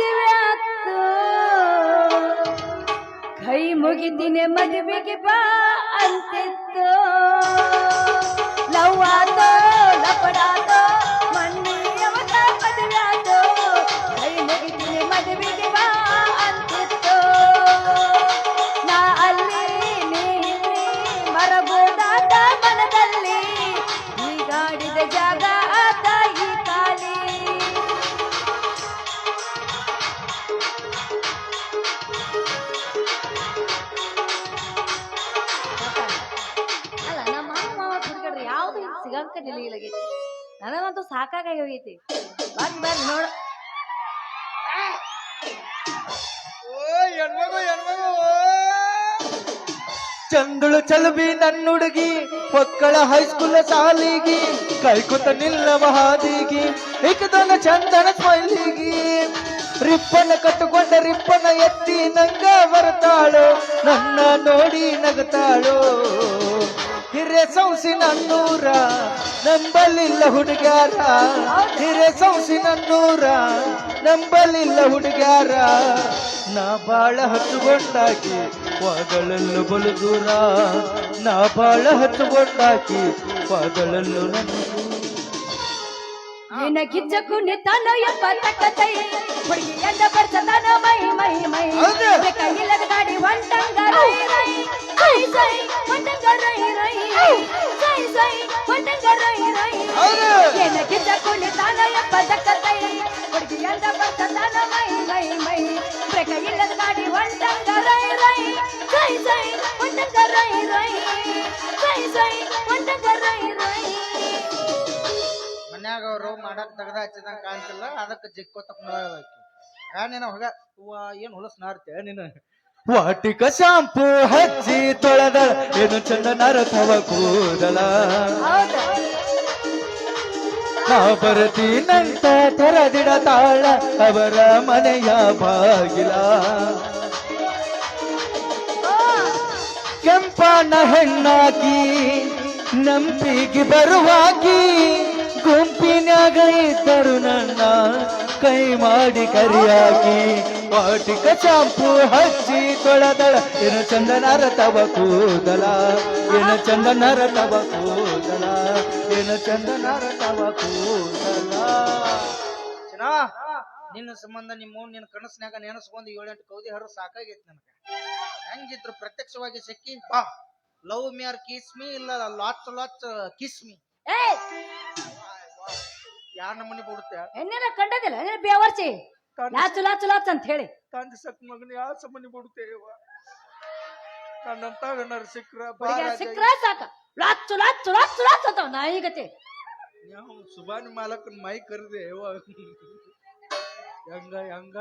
ಮದುವೆ ಕೈ ಮುಗಿದಿನೆ ಮದುವೆಗೆ ಬಾ ಅಂತಿತ್ತು. ಲವ್ ಆತೋ ಲಪಡಾತೋ ಸಾಕಾಗಿ ಹೋಗೈತಿ. ಬಂದ್ ಬಂದ್ ನೋಡ. ಚಂದುಳು ಚಲುಬಿ ನನ್ನುಡುಗಿ ಮಕ್ಕಳ ಹೈಸ್ಕೂಲ್ ಸಾಲಿಗಿ ಕೈಕುತ ನಿಲ್ಲವ ಹಾದಿಗಿ ಏಕದನ ಚಂದನ ಸ್ಮೈಲಿಗಿ ರಿಪ್ಪನ ಕಟ್ಟುಕೊಂಡ ರಿಪ್ಪನ ಎತ್ತಿ ನಂಗ ಬರ್ತಾಳು ನನ್ನ ನೋಡಿ ನಗತಾಳು. ಹಿರೇ ಸೌಸಿ ನನ್ನೂರ ನಂಬಲಿಲ್ಲ ಹುಡುಗ್ಯಾರ. ಹಿರೇ ಸೌಸಿ ನನ್ನೂರ ನಂಬಲಿಲ್ಲ ಹುಡುಗ್ಯಾರ. ನಾ ಬಾಳ ಹತ್ತುಕೊಂಡಾಕಿ ವಾಗಳಲ್ಲು ಬಲು ದೂರ ನಾ ಬಾಳ ಹತ್ತುಕೊಂಡಾಕಿ ವಾಗಳಲ್ಲು ನನ್ನ ನಿನ್ನ ಗಿಜ್ಜಕ್ಕೂ ನಿತ್ತಾನೋ ಎಂಬ ತಕ್ಕತೈ ಹುಡುಗಿ ಎಂದ ಬರ್ಸತಾನ ಮೈ ಮೈ ಮೈ ಹೌದು. ಕೈಯಿಲ್ಲದ ಗಾಡಿ ಒಂಟಂಗ ರೈ ರೈ ಸೈ ಸೈ ಒಂಟಂಗ ರೈ ರೈ ಸೈ ಸೈ ಒಂಟಂಗ ರೈ ರೈ ಹೌದು. ನಿನ್ನ ಗಿಜ್ಜಕ್ಕೂ ನಿತ್ತಾನೋ ಎಂಬ ತಕ್ಕತೈ ಹುಡುಗಿ ಎಂದ ಬರ್ಸತಾನ ಮೈ ಮೈ ಮೈ ಕೈಯಿಲ್ಲದ ಗಾಡಿ ಒಂಟಂಗ ರೈ ರೈ ಸೈ ಸೈ ಒಂಟಂಗ ರೈ ರೈ ಸೈ ಸೈ ಒಂಟಂಗ ರೈ ರೈ ಮನ್ಯಾಗ ಅವರು ಮಾಡಕ್ ತೆಗ್ದ ಹಚ್ಚಿದಂಗ ಕಾಣ್ತಿಲ್ಲ ಅದಕ್ಕೆ ಜಿಕ್ಕೋತ ನೀನು ನೀನ ಅವ್ವ, ಏನ್ ಹೊಲಸ್ ನಾರ್ತೆ ನೀನು? ವಾಟಿಕ ಶಾಂಪು ಹಚ್ಚಿ ತೊಳೆದ ಏನು ಚಂದ ನರಥವ ಕೂದಲ. ಹೌದಾ? ನಾ ಬರ್ತೀನಂತ ತೆರೆದಿಡ ತಾಳ ಅವರ ಮನೆಯ ಬಾಗಿಲ. ಕೆಂಪನ ಹೆಣ್ಣಾಗಿ ನಂಬಿಗೆ ಬರುವಾಗಿ ಗುಂಪಿನ್ಯಾಗ ಇದ್ದರು ನನ್ನ ಕೈ ಮಾಡಿ ಕರಿಯಾಗಿ. ವಾಟಿಕ ಚಾಂಪು ಹಚ್ಚಿ ತೊಳೆದಳ. ಏನ ಚಂದನರ ತವ ಕೂದಲ ಏನ ಚಂದನರ ತವ ಕೂದಲ ಏನ ಚಂದನರ ತವ ಕೂದಲ. ನಿನ್ನ ಸಂಬಂಧ ನಿಮ್ಮ ನಿನ್ನ ಕನಸ್ನ್ಯಾಗ ನೆನಸ್ಕೊಂಡು ಏಳೆಂಟು ಕೌದಿ ಹರ ಸಾಕಾಗೈತಿ ನನಗೆ. ಹೆಂಗಿದ್ರು ಪ್ರತ್ಯಕ್ಷವಾಗಿ ಸಿಕ್ಕಿ ಬಾ. Love me or kiss me ಇಲ್ಲ ಲಾಚ್ ಲಾಚ್ ಕಿಸ್ ಮೀ ಏ ಯಾರ ನಮ್ಮನೆ ಬಿಡುತ್ತೆ? ಎನ್ನೇನ ಕಂಡದಿಲ್ಲ ಏನ ಬೇವರ್ಸಿ ಚುಲಾ ಲಾಚು ಲಾಚ್ ಅಂತ ಹೇಳಿ. ತಂದೆ ಸತ್ ಮಗನ ಯಾವ ಬಿಡುತ್ತೆ ಬಿಡುತ್ತೇವ ನನ್ನಂತ ಹುಡುಗಿಯರ್ ಸಿಕ್ರ ಸಾಕ. ಲಾಚು ಲಾಚು ಲಾಚು ಲಾಚ್ ಅಂತಾವ ನಾಯಿಗತಿ. ನಾವು ಸುಬಾನಿ ಮಾಲಕನ್ ಮೈ ಕರ್ದೆ ಹೆಂಗ ಹೆಂಗ?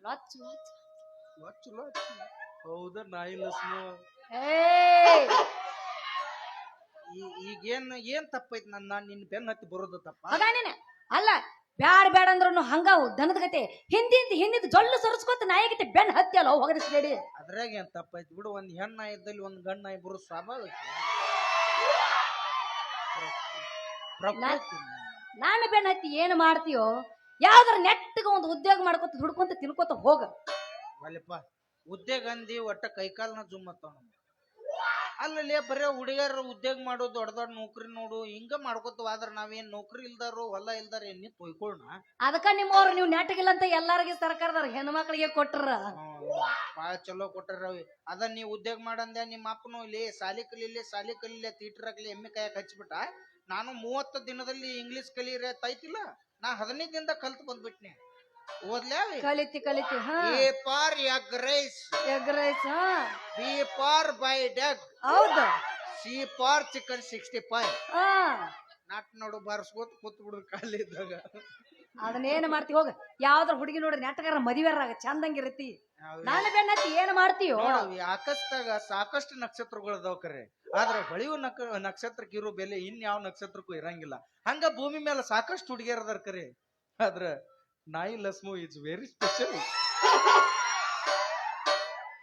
ಲಾಚು ಲಾಚು ಲಚ್ಚು ಲಚ್ಚು ಹೌದ ನಾಯಿ ಲಸ್ನು? ಏಯ್! ಈಗೇನ್ ಏನ್ ತಪ್ಪೈತಿ ನನ್ನ? ನಾನ್ ನಿನ್ ಬೆನ್ ಹತ್ತಿ ಬರೋದು ತಪ್ಪ? ಮಗ ನೀನ. ಅಲ್ಲ ಬ್ಯಾಡ ಬ್ಯಾಡ ಅಂದ್ರೂ ಹಂಗ ದನದ ಗತೆ. ಹಿಂದಿಂದ ಹಿಂದಿದ್ದು ಜೊಲ್ಲು ಸರಿಸ್ಕೊತ ನಾಯಕತೆ ಬೆನ್ ಹತ್ತಿ ಅಲ್ಲ ಹೋಗದಿಸ್ಬೇಡಿ ಅದ್ರಾಗ ಏನ್ ತಪ್ಪೈತಿ ಬಿಡು ಒಂದ್ ಹೆಣ್ಣ ಇದ್ದಲ್ಲಿ ಒಂದ್ ಗಂಡ ನಾಯಿ ಬರೋ ಸ್ವಾಭಾವಿಕ ಪ್ರಕೃತಿ. ನಾನು ಬೆನ್ ಹತ್ತಿ ಏನು ಮಾಡ್ತೀಯೋ ಯಾವ್ದಾರ ನೆಟ್ಟಗ ಒಂದು ಉದ್ಯೋಗ ಮಾಡ್ಕೊತ ದುಡ್ಕೊಂತ ತಿನ್ಕೋತ ಹೋಗ. ಉದ್ಯೋಗ ಅಂದಿ ಒಟ್ಟ ಕೈಕಾಲ್ನ ಜುಮ್ಮತ್ತ ನಮ್ಗೆ. ಅಲ್ಲಲ್ಲೇ ಬರೇ ಹುಡುಗಿಯರ ಉದ್ಯೋಗ ಮಾಡು ದೊಡ್ಡ ದೊಡ್ಡ ನೌಕರಿ ನೋಡು ಹಿಂಗ ಮಾಡ್ಕೊತ ಆದ್ರ ನಾವೇನ್ ನೌಕರಿ ಇಲ್ದಾರು ಹೊಲ ಇಲ್ದಾರ ಏನ್ ನಿಂತ್ ಹೊಯ್ಕೊಳ್ಳೋಣ ಅದಕ್ಕ ನಿಮ್ಮವ್ರು ನೀವು ನೆಟ್ಟಗಿಲ್ಲ ಅಂತ ಎಲ್ಲಾರಿಗೆ ಸರ್ಕಾರದವ್ರ ಹೆಣ್ಮಕ್ಳಿಗೆ ಕೊಟ್ರ. ಬಾಳ ಚಲೋ ಕೊಟ್ಟಾರ ಅವಿ ಅದ ನೀ ಉದ್ಯೋಗ ಮಾಡಂದೆ ನಿಮ್ಮ ಅಪ್ಪನು ಇಲ್ಲಿ ಸಾಲಿ ಕಲೀಲಿ ಸಾಲಿ ಕಲೀಲಿ ತೀಟ್ರಾಗ್ಲಿ ಎಮ್ಮೆ ಕಾಯಕ್ ಹಚ್ಬಿಟ್ಟ. ನಾನು ಮೂವತ್ತು ದಿನದಲ್ಲಿ ಇಂಗ್ಲಿಷ್ ಕಲಿಯರೆ ತೈತಿಲ್ಲ ನಾ ಹದಿನೈದು ದಿನದ ಕಲ್ತು ಬಂದ್ಬಿಟ್ನೆ. ಓದ್ಲೇ ಅವಿ ಕಲಿತಿ ಕಲಿತಿ ಹಾ. A for egg rice egg rice ಹಾ. ಬಿ ಪಾರ್ ಬೈ ಡಗ್ ಹೌದು. C for chicken sixty five ಹಾ. ನಾಟ್ ನೋಡು ಬಾರಿಸ್ಕೋತ ಕೂತ್ ಬಿಡುದು ಇದ್ದಾಗ ಅದನ್ನೇನ್ ಮಾಡ್ತಿ ಹೋಗ. ಯಾವ್ದ್ರ ಹುಡುಗಿ ನೋಡ್ರಿ ನೆಟ್ಟಗಾರ ಮದಿವೆರಾಗ ಚಂದಂಗಿರತಿ ನಾನು ಬೆನ್ನತ್ತಿ ಏನ್ ಮಾಡ್ತೀಯೋ? ಆಕಾಶದಾಗ ಸಾಕಷ್ಟು ನಕ್ಷತ್ರಗಳು ಅದಾವ ಕರೆ. ಆದ್ರ ಹೊಳಿಯು ನಕ್ ನಕ್ಷತ್ರಕ್ಕೆ ಇರೋ ಬೆಲೆ ಇನ್ಯಾವ ನಕ್ಷತ್ರಕ್ಕೂ ಇರಂಗಿಲ್ಲ. ಹಂಗ ಭೂಮಿ ಮೇಲೆ ಸಾಕಷ್ಟು ಹುಡುಗಿಯರ್ ಅದಾರ ಕರೆ. ಆದ್ರ ನಾಯಿ ಲಸ್ಮು ಇಸ್ ವೆರಿ ಸ್ಪೆಷಲ್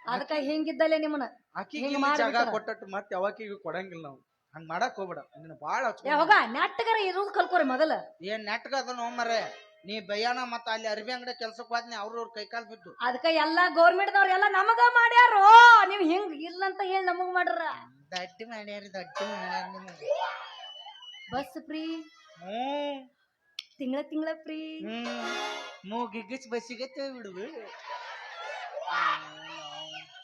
ಅದಕ್ಕ ಹಿಂಗಿದ್ದಲ್ಲೇ ನಿಮ್ಮನ್ನ. ಆಕಿಗೆ ಹಿಂಗ್ ಜಾಗ. ಕೊಟ್ಟಟ್ಟು ಮತ್ತೆ ಯಾವಾಕಿಗೂ ಕೊಡಂಗಿಲ್ಲ ನಾವು. ಹಂಗ್ ಮಾಡಕ್ ಹೋಗ್ಬೇಡ. ನಿನ್ನ ಬಾಳ ಯಾವಾಗ ಹೋಗ ನೆಟ್ಟಗಾರ ಇರೋದು ಕಲ್ಕೋರಿ ಮೊದಲ. ಏನ್ ನೆಟ್ಗ ಅದನ್ನ ಮರೆ ನೀ ಬಯ್ಯಾನ ಮತ್ತ ಅಲ್ಲಿ ಅರ್ಬಿ ಅಂಗಡಿ ಕೆಲ್ಸಕ್ಕೆ ಹೋದ್ನಿ ಅವ್ರವ್ರ ಕೈಕಾಲ್ ಬಿದ್ದು. ಅದಕ್ಕ ಎಲ್ಲಾ ಗೌರ್ಮೆಂಟ್ದವ್ರ ಎಲ್ಲಾ ನಮಗ ಮಾಡ್ಯಾರೋ? ನೀವ್ ಹಿಂಗ್ ಇಲ್ಲ ಅಂತ ಹೇಳಿ ನಮಗ್ ಮಾಡ್ರ. ದಟ್ಟಿ ಮಾಡ್ಯಾರಿ ದಟ್ಟಿ ಮಾಡ್ಯಾರ ನಿಮ್ಗೆ. Bus free. ಹ್ಮ್. ತಿಂಗಳ ತಿಂಗಳ ಫ್ರೀ. ಹ್ಮ್ ಮೂಗಿಗಿಸ್ ಬಸ್ಸಿಗೆ ಬಿಡುದು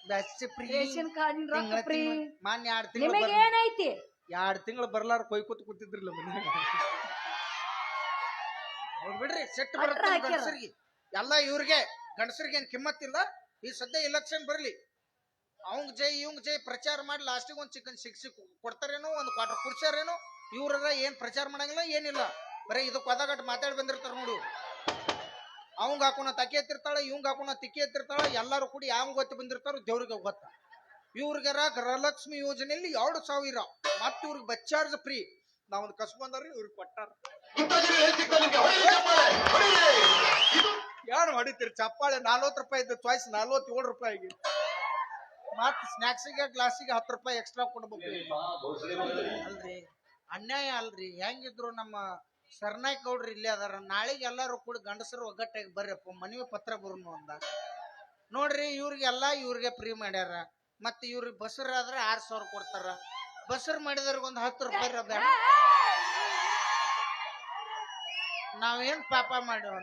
ಬಸ್ ಫ್ರೀ. ರೇಷನ್ ಕಾರ್ಡ್ ರೊಕ್ಕ ಫ್ರೀ. ಮಾನ್ಯ ಎರಡ್ ತಿಂಗಳು ನಿಮಗೆ ಏನೈತಿ? ಎರಡ್ ತಿಂಗಳು ಬರ್ಲಾರ ಕೊಯ್ಕೊತ್ ಕೂತಿದ್ರಲ್ಲ ಹೌದ್ ಬಿಡ್ರಿ ಸೆಟ್ ಅಟ್ರ ಗಣಸರಿಗೆ ಹಾಕ್ಯಾರ. ಗಂಡಸರಿಗೆ. ಎಲ್ಲ ಇವ್ರಿಗೆ ಗಂಡಸರಿಗೆ ಏನ್ ಕಿಮ್ಮತ್ತಿಲ್ಲ ಈ ಸದ್ಯ ಇಲೆಕ್ಷನ್ ಬರ್ಲಿ. ಅವಂಗ್ ಜೈ ಇವಂಗ್ ಜೈ ಪ್ರಚಾರ ಮಾಡಿ ಲಾಸ್ಟಿಗೆ ಒಂದ್ ಚಿಕನ್ ಸಿಕ್ಸಿ ಕೊಡ್ತಾರೇನೋ ಒಂದ್ ಕ್ವಾರ್ಟರ್ ಕುಡ್ಸಾರೇನೋ ಇವ್ರ ಏನ್ ಪ್ರಚಾರ ಮಾಡಂಗಿಲ್ಲ ಏನಿಲ್ಲ. ಬರೀ ಇದಕ್ಕೆ ಒದಗಟ್ ಮಾತಾಡಿ ಬಂದಿರ್ತಾರ ನೋಡು. ಅವಂಗ ಹಾಕೋಣ ತಕ್ಕಿ ಎತ್ತಿರ್ತಾಳ, ಇವಂಗ ಹಾಕೋಣ ತಿಕ್ಕಿ ಎತ್ತಿರ್ತಾಳ, ಎಲ್ಲಾರು ಕೂಡಿ ಯಾವ ಗೊತ್ತಿ ಬಂದಿರ್ತಾರೋ ದೇವ್ರಿಗೆ ಗೊತ್ತ. ಇವ್ರಿಗಾರ ಗೃಹಲಕ್ಷ್ಮಿ ಯೋಜನೆಯಲ್ಲಿ ಎರಡು ಸಾವಿರ. ಮತ್ತ ಇವ್ರಿಗೆ ಬಚ್ಚಾರ್ಜ್ ಫ್ರೀ. ನಾವೊಂದು ಕಸು ಬಂದಾರ ಇವ್ರಿಗೆ ಕೊಟ್ಟಾರ. ಯಾರು ಹೊಡಿತೀರಿ? ಚಪ್ಪಾಳೆ ನಲ್ವತ್ತು ರೂಪಾಯಿ ಇದ್ದ ಚಾಯ್ಸ್ ನಲ್ವತ್ತೇಳು ರೂಪಾಯಿಗೆ ಮತ್ ಸ್ನಾಕ್ಸಿಗೆ ಗ್ಲಾಸಿಗೆ ಹತ್ತು ರೂಪಾಯಿ ಎಕ್ಸ್ಟ್ರಾ ಕೊಡ್ಬೇಕು. ಅಲ್ರಿ? ಅನ್ಯಾಯ ಅಲ್ರಿ. ಹೆಂಗಿದ್ರು ನಮ್ಮ ಸರ್ನಾಯಕ್ ಗೌಡ್ರು ಇಲ್ಲೇ ಅದಾರ. ನಾಳೆಗೆ ಎಲ್ಲರೂ ಕೂಡ ಗಂಡಸರು ಒಗ್ಗಟ್ಟಾಗಿ ಬರ್ರಪ್ಪ ಮನವಿ ಪತ್ರ ಬರುನು ಅಂದ. ನೋಡ್ರಿ ಇವ್ರಿಗೆಲ್ಲ ಇವ್ರಿಗೆ ಫ್ರೀ ಮಾಡ್ಯಾರ. ಮತ್ತೆ ಇವ್ರಿಗೆ ಬಸರ್ ಆದ್ರೆ ಆರ್ ಸಾವಿರ ಕೊಡ್ತಾರ. ಬಸರ್ ಮಾಡಿದವ್ರಿಗೆ ಒಂದು ಹತ್ತು ರೂಪಾಯಿ ಬೇಡ. ನಾವೇನ್ ಪಾಪ ಮಾಡಿವ?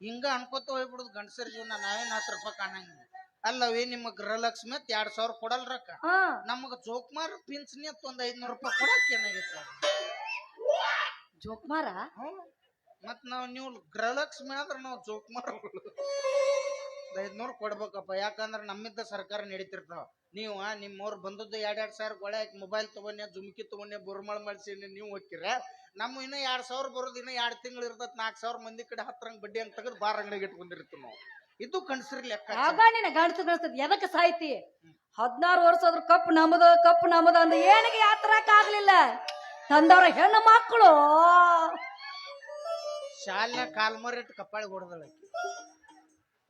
ಹಿಂಗ ಅನ್ಕೋತ ಹೋಗ್ಬಿಡುದು ಗಂಡಸರ ಜೀವನ. ನಾವೇನ್ ಹತ್ತು ರೂಪಾಯಿ ಕಾಣಂಗಿಲ್ಲ. ಅಲ್ಲವೇ ನಿಮ್ಮ ಗೃಹಲಕ್ಷ್ಮಿ ಅಂತ ಎರಡ್ ಸಾವಿರ ಕೊಡಲ್ ರೊಕ್ಕ. ನಮಗ ಜೋಕ್ಮಾರ್ ಪಿಂಚಣಿ ಅಂತ ಒಂದ್ ಐದ್ನೂರು ರೂಪಾಯಿ ಕೊಡಕ್ ಏನಾಗೈತೆ ಜೋಕ್ಮಾರ? ಮತ್ ನಾವ್ ನೀವು ಗೃಹಲಕ್ಷ್ಮಿ ಆದ್ರ ನಾವು ಜೋಕ್ಮಾರ್ ಐದ್ನೂರ್ ಕೊಡ್ಬೇಕಪ್ಪ. ಯಾಕಂದ್ರ ನಮ್ಮಿದ್ದ ಸರ್ಕಾರ ನಡೀತಿರ್ತಾವ. ನೀವು ನಿಮ್ಮವ್ರು ಬಂದದ್ದು ಎರಡ್ ಎರಡ್ ಸಾವಿರ ಗೊಳೆ ಹಾಕಿ ಮೊಬೈಲ್ ತಗೊಂಡೆ ಜುಮ್ಕಿ ತಗೊಂಡೆ ಬುರ್ಮಳ್ ಮಾಡಿಸಿ ನೀವು ಹೋಗ್ತೀರ ನಮ್ಮ ಇನ್ನ ಎರಡ್ ಸಾವಿರ ಬರೋದು ಇನ್ನ ಎರಡ್ ತಿಂಗಳು ಇರ್ತದ ನಾಲ್ಕು ಸಾವಿರ ಮಂದಿ ಕಡೆ ಹತ್ತರಂಗ್ ಬಡ್ಡಿ ಅಂತ ತೆಗೆದು ಬಾರ್ ಅಂಗಡಿಗೆ ಇಟ್ಕೊಂಡಿರ್ತೀವಿ ನಾವು. ಇದು ಕಣ್ಸಿರ್ಲಿ ಲೆಕ್ಕ ಆಗ ನಿನ್ನ ಗಂಡಸ ಗಳಿಸ್ತದ ಎದಕ್ ಸಾಯ್ತಿ? ಹದಿನಾರು ವರ್ಷ ಆದ್ರೂ ಕಪ್ ನಮದ ಕಪ್ ನಮದ ಅಂದ್ರೆ ಏನಿಗೆ ಯಾತ್ರಕ್ಕೆ ಆಗ್ಲಿಲ್ಲ? ತಂದವರ ಹೆಣ್ಣು ಮಕ್ಕಳು. ಶಾಲೆ ಕಾಲ್ಮರಿಟ್ಟು ಕಪ್ಪಾಳಿ ಹೊಡೆದಳ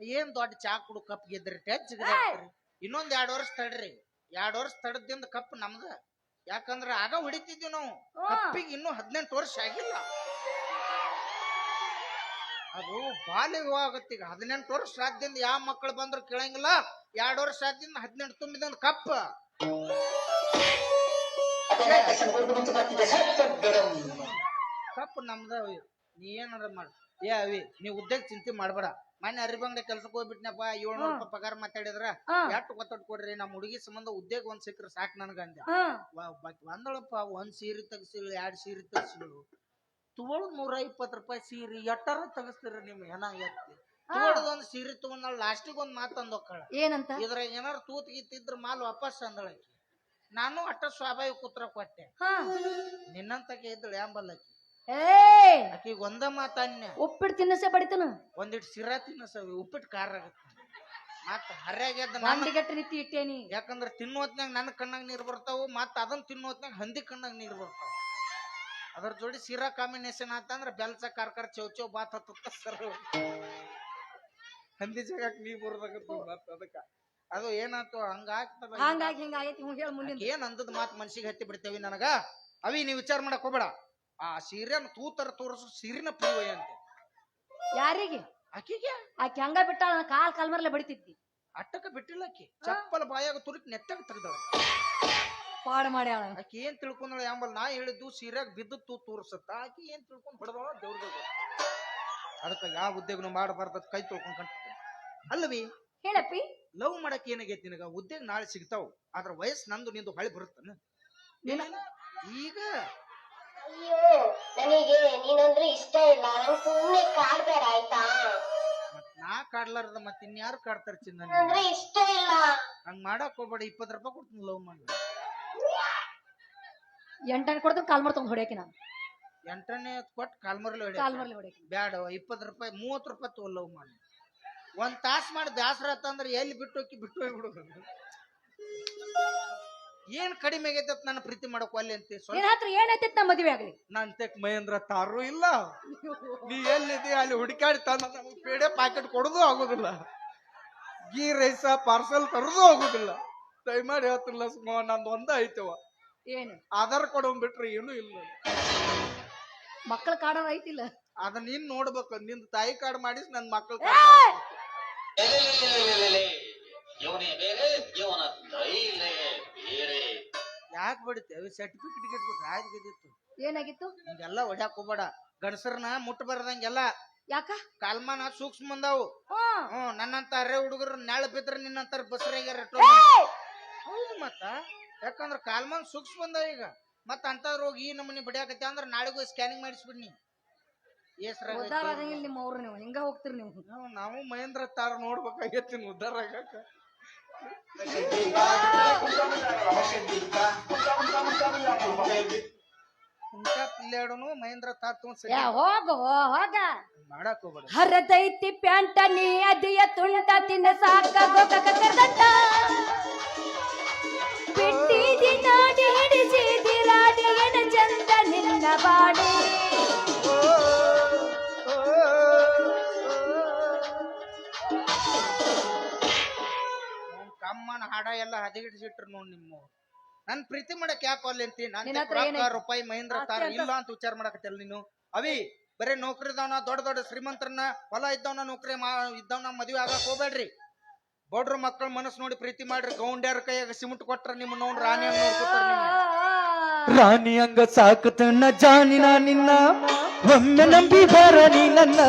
ಏನ್ ದೊಡ್ಡ ಚಾ ಕುಡು ಕಪ್ ಗೆದ್ರಿ ಟಚ್ ಇನ್ನೊಂದ್ ಎರಡ್ ವರ್ಷ ತಡ್ರಿ. ಎರಡ್ ವರ್ಷ ತಡದಿಂದ ಕಪ್ ನಮ್ದ. ಯಾಕಂದ್ರ ಆಗ ಹೊಡಿತಿದ್ವಿ ನಾವು. ಕಪ್ಪಿಗೆ ಇನ್ನೂ ಹದಿನೆಂಟು ವರ್ಷ ಆಗಿಲ್ಲ. ಅದು ಬಾಲ್ಯ ವಿವಾಹ ಆಗತ್ತೆ ಈಗ ಹದಿನೆಂಟು ವರ್ಷ ಸಾಧ್ಯದಿಂದ ಯಾವ ಮಕ್ಕಳು ಬಂದ್ರು ಕೇಳಂಗಿಲ್ಲ. ಎರಡು ವರ್ಷ ಸಾಧ್ಯದಿಂದ ಹದಿನೆಂಟು ತುಂಬಿದ ಕಪ್ಪ. ಕಪ್ಪ ನಮ್ದ ಅವಿ. ನೀ ಏನಾರ ಮಾಡ. ಏ ಅವಿ ನೀ ಉದ್ಯೋಗ ಚಿಂತೆ ಮಾಡ್ಬೇಡ. ಮನೆ ಅರಿಬಂಗಡೆ ಕೆಲ್ಸಕ್ಕೆ ಹೋಗ್ಬಿಟ್ನಪ್ಪ ಏಳ್ನೂರು ರೂಪಾಯಿ ಪಗಾರ ಮಾತಾಡಿದ್ರ. ಎಷ್ಟು ಒತ್ತಡ ಕೊಡ್ರಿ? ನಮ್ಮ ಹುಡುಗಿ ಸಂಬಂಧ ಉದ್ಯೋಗ ಒಂದ್ ಸಿಕ್ಕ್ರ ಸಾಕು ನನಗ ಅಂದೆ ಹಾ. ವ- ಬಾಕಿ ಒಂದಳಪ್ಪ ಒಂದ್ ಸೀರೆ ತೆಗ್ಸಿಳು ಎರಡ್ ಸೀರೆ ತೆಗ್ಸಿಳು. ತುವಳದ್ ನೂರ ಇಪ್ಪತ್ತು ರೂಪಾಯಿ ಸೀರೆ ಎಟ್ಟಾರ ತಗಸ್ತೀರಿ ನಿಮ್ ಹೆಣ ಎತ್ತಿ. ಸೀರೆ ತಗೊಂಡ್ ಲಾಸ್ಟಿಗೆ ಒಂದ್ ಮಾತು ಏನಂತ? ಇದ್ರಾಗ ಏನಾರ ತೂತ್ ಗೀತಿದ್ರ ಮಾಲ್ ವಾಪಸ್ ಅಂದಳಕಿ ನಾನು ಅಟ್ಟ ಸ್ವಾಭಾವಿಕ ಉತ್ತರ ಕೊಟ್ಟೆ. ಹಾ. ನಿನ್ನಂತಕ್ಕೆ ಇದ್ದಳು ಯಾಂಬಲ್ಲಕಿ ಏ ಆಕಿಗೆ ಒಂದ ಮಾತನ್ಯ ಉಪ್ಪಿಟ್ಟು ತಿನ್ನಸೆ ಬಡಿತನ? ಒಂದಿಟ್ಟು ಸಿರ ತಿನ್ನಸವಿ ಉಪ್ಪಿಟ್ಟು ಖಾರ ಆಗತ್ತೆ ಮತ್ತ ಹರ್ಯಾಗ ಎದ್ದ ನಾನು ಬಂಡಿಗಟ್ಟ ರೀತಿ ಇಟ್ಟೇನಿ. ಯಾಕಂದ್ರ ತಿನ್ನೋ ಹೊತ್ನ್ಯಾಗ ನನ್ನ ಕಣ್ಣಾಗ ನೀರ್ ಬರ್ತಾವು ಮತ್ತ ಅದನ್ನ ತಿನ್ನೋ ಹೊತ್ನ್ಯಾಗ ಹಂದಿ ಕಣ್ಣಾಗ ನೀರ್ ಬರ್ತಾವ. ಅದ್ರ ಜೋಡಿ ಸಿರಾ ಕಾಂಬಿನೇಷನ್ ಆತಂದ್ರ ಬೆಲ್ಸ ಕಾರ್ಕರ್ ಚೌ ಚೌ ಬಾತ್ ಹತ್ತ ಸರ್. ಹಂದಿ ಜಾಗಕ್ಕೆ ನೀ ಬರೋದಾಗತ್ತ ಮತ್ತ ಅದಕ್ಕ. ಅದು ಏನಾಯ್ತು ಹಂಗ ಹಂಗಾಗಿ ಹಿಂಗಾಗೈತಿ ಹ್ಞೂ ಹೇಳ ಮುಂದಿನ ಏನ್ ಅಂದದ ಮಾತು ಮನ್ಸಿಗೆ ಹತ್ತಿ ಬಿಡ್ತೇವಿ ನನಗ? ಅವಿ ನೀ ವಿಚಾರ ಮಾಡಕ್ ಹೋಗ್ಬೇಡ. ಆ ಸೀರೆನ ತೂತರ ತೋರಿಸು ಸೀರಿನ ಪ್ರಿಯ ಅಂತ. ಯಾರಿಗೆ? ಆಕಿಗೆ? ಆಕೆ ಹಂಗ ಬಿಟ್ಟ ಕಾಲ್ ಕಾಲ್ ಮರ್ಲೆ ಬಡಿತಿದ್ದಿ. ಅಟ್ಟಕ ಬಿಟ್ಟಿಲ್ಲ ಆಕಿ. ಚಪ್ಪಲ ಬಾಯಾಗ ತುರುಕಿ ನೆತ್ತಾಗ ತೆಗ್ದಳ ಪಾಡ್ ಮಾಡ್ಯಾಳ. ಆಕಿ ಏನ್ ತಿಳ್ಕೊಂಡಳ ಯಾಂಬಲ್ ನಾ ಹೇಳಿದ್ದು ಸೀರ್ಯಾಗ ಬಿದ್ದತ್ತು ತೋರ್ಸತ್ತ. ಆಕಿ ಏನ್ ತಿಳ್ಕೊಂಡ್ ಹೊಡೆದಳ ದೇವ್ರದ ಅದಕ್ಕ ಯಾವ ಉದ್ಯೋಗನು ಮಾಡಬಾರ್ದ ಕೈ ತೊಳ್ಕೊಂಡ್ ಕಂಡ್ತೀನಿ ಅಲ್ಲವಿ? ಹೇಳಪ್ಪಿ. ಲವ್ ಮಾಡಕ್ ಏನಾಗೈತಿ ನಿನಗ? ಉದ್ಯೋಗ ನಾಳೆ ಸಿಗ್ತಾವ. ಆದ್ರ ವಯಸ್ಸು ನಂದು ನಿಂದು ಹಳಿ ಬರುತ್ತಾನ ಈಗ? ಅಯ್ಯೋ ನನಗೆ ನೀನಂದ್ರೆ ಇಷ್ಟ ಇಲ್ಲ. ನಂಗೆ ಸುಮ್ನೆ ಕಾಡ್ಬೇಡ ಆಯ್ತಾ? ಮತ್ ನಾ ಕಾಡ್ಲಾರ್ದ ಮತ್ ಇನ್ಯಾರು ಕಾಡ್ತಾರ ಚಿನ್ನ ಅಂದ್ರೆ ಇಷ್ಟ ಇಲ್ಲ. ಹಂಗ್ ಮಾಡಕ್ ಹೋಗ್ಬೇಡ. ಇಪ್ಪತ್ ರೂಪಾಯಿ ಕೊಡ್ತೀನಿ ಲವ್ ಮಾಡಿ ಎಂಟನೇ ಕೊಡ್ತೀನಿ ಕಾಲ್ಮರ್ ತಗೊಂಡು ಹೊಡ್ಯಾಕಿ ನಾನು. ಎಂಟನೇ ಕೊಟ್ಟು ಕಾಲ್ಮರ್ಲಿ ಹೊಡಿ ಕಾಲ್ ಮರ್ಲೆ ಹೊಡ್ಯಾಕಿ. ಬ್ಯಾಡ ಇಪ್ಪತ್ತು ರೂಪಾಯಿ ಮೂವತ್ ರೂಪಾಯಿ ತೊಗೊಲ್ಲವು ಲವ್ ಮಾಡಿ. ಒಂದ್ ತಾಸು ಮಾಡಿ ದಾಸರ ಅಂತಂದ್ರೆ ಎಲ್ಲಿ ಬಿಟ್ಟು ಹೋಗಿ ಬಿಟ್ಟು ಹೋಗ್ಬಿಡು ಏನ್ ಕಡಿಮೆ ಆಗೈತೆ ಅಂತ ನನ್ನ ಪ್ರೀತಿ ಮಾಡಕ್ ಅಲ್ಲಿ ಅಂತ? ನಿನ್ ಸ್ವಲ್ಪ ಹತ್ರ ಏನೈತಿ ನಮ್ಮ ಮದ್ವೆ ಆಗ್ಲಿ. ನಾನ್ ತೆಕ್ ಮಹೇಂದ್ರ ತಾರು ಇಲ್ಲ. ನೀ ಎಲ್ಲಿದೆ ಅಲ್ಲಿ ಹುಡುಕಾಡಿ ತಂದ ನಮಗ್ ಪೇಡೆ ಪ್ಯಾಕೆಟ್ ಕೊಡೋದು ಆಗೋದಿಲ್ಲ. ಗೀ ರೈಸ ಪಾರ್ಸಲ್ ತರೋದು ಆಗೋದಿಲ್ಲ. ದಯಮಾಡಿ ಹೇಳ್ತಿಲ್ಲ ಸುಮ್ಮ ನಂದು ಒಂದ ಐತವ ಏನು? ಆಧಾರ್ ಕೊಡೋ ಬಿಟ್ರೆ ಏನು ಇಲ್ಲ. ಮಕ್ಕಳ ಕಾಡ ಐತಿಲ್ಲ. ಅದ ನೀನ್ ನೋಡ್ಬೇಕು ನಿಂದ ತಾಯಿ ಕಾರ್ಡ್ ಮಾಡಿಸ್ ನನ್ ಮಕ್ಕಳ ಯಾಕೆ ಬಿಡುತ್ತೆ ಸರ್ಟಿಫಿಕೇಟ್ ಗಿಟ್ಬಿಟ್ರೆ ಆಯ್ತು ಗೆದ್ದಿತ್ತು ಏನಾಗಿತ್ತು? ಹಿಂಗೆಲ್ಲ ಹೊಡ್ಯಾಕ್ ಹೋಗ್ಬೇಡ. ಗಂಡಸರ್ನ ಮುಟ್ಟಬಾರ್ದಂಗೆಲ್ಲ ಯಾಕ? ಕಾಲ್ಮಾನ ಸೂಕ್ಷ್ಮ ಬಂದಾವು. ಹ್ಮ್ ನನ್ನಂತ ಅರೆ ಹುಡುಗರು ನೆಳ ಬಿದ್ರೆ ನಿನ್ನಂತಾರ ಬಸರಾಗ್ಯಾರ ಹೌದು ಮತ್ತ. ಯಾಕಂದ್ರ ಕಾಲ್ಮನ್ ಸುಕ್ಸ್ ಬಂದ ಈಗ. ಮತ್ತ ಅಂತ ರೋಗ ಈ ನಮೂನಿ ಬಡಿಯಾಕತ್ತೆ ಅಂದ್ರ ನಾಳೆಗೂ ಸ್ಕ್ಯಾನಿಂಗ್ ಮಾಡಿಸ್ಬಿಡ್ನಿ ಎಷ್ಟ್ರಾಗ ಉದ್ದಾರ ಆಗಂಗಿಲ್ಲ ನಿಮ್ಮ ಅವ್ರು ನೀವು. ಹಿಂಗ ಹೋಗ್ತೀರಿ ನೀವು. ನಾವು- ಮಹೇಂದ್ರ ತಾರ ನೋಡ್ಬೇಕಾಗೈತಿ ಉದ್ದಾರ ಆಗಾಕ ಕುಂಟ ಪಿಲ್ಲಾಡನು ಮಹೇಂದ್ರ ತಾರ್ ತಗೊಂಡ್ ಯಾ ಹೋಗ ಹೋಗ. ಮಾಡಕ್ ಹೋಗ್ಬೇಡ. ಹರದೈತಿ ಪ್ಯಾಂಟ ನೀ ಅದಿಯ ತುಂಟ ತಿನ್ನ ಸಾಕ. ಗೊಕ್ಕ ಕರ್ದಂಟ ಕಮ್ಮನ ಹಾಡ ಎಲ್ಲ ಹದಗಿಡಿಸಿಟ್ರು ನೋಡ್ ನಿಮ್ಮ ನನ್ ಪ್ರೀತಿ ಮಾಡಕ್ ಯಾಕೆ ಅಲ್ಲಿ ಅಂತಿ? ನಿನ್ ನನ್ ಹತ್ರ ರೊಕ್ಕ ಏನೈತಿ? ರೂಪಾಯಿ ಮಹೇಂದ್ರ ತಾರ ಇಲ್ಲ ಅಂತ ವಿಚಾರ ಮಾಡಕತ್ತಿಲ್ಲ ನೀನು? ಅವಿ ಬರೇ ನೌಕರಿದವನ ದೊಡ್ಡ ದೊಡ್ಡ ಶ್ರೀಮಂತರನ್ನ ಹೊಲ ಇದ್ದವನ ನೌಕರಿ ಮಾ ಇದ್ದವನ ಮದ್ವೆ ಆಗಕ್ ಹೋಗ್ಬೇಡ್ರಿ. ಬಡ್ರ ಮಕ್ಕಳ ಮನಸ್ಸು ನೋಡಿ ಪ್ರೀತಿ ಮಾಡ್ರಿ. ಗೌಂಡ್ಯಾರ ಕೈಯಾಗ ಸಿಮೆಂಟ್ ಕೊಟ್ರ ನಿಮ್ಮ ನೋಡ್ ರಾಣಿ ಹಂಗ್. ರಾಣಿ ಹಂಗ ಸಾಕತ ಜಾನಿನ ನಿನ್ನ. ಒಮ್ಮೆ ನಂಬಿ ಬಾರಣಿ ನನ್ನ.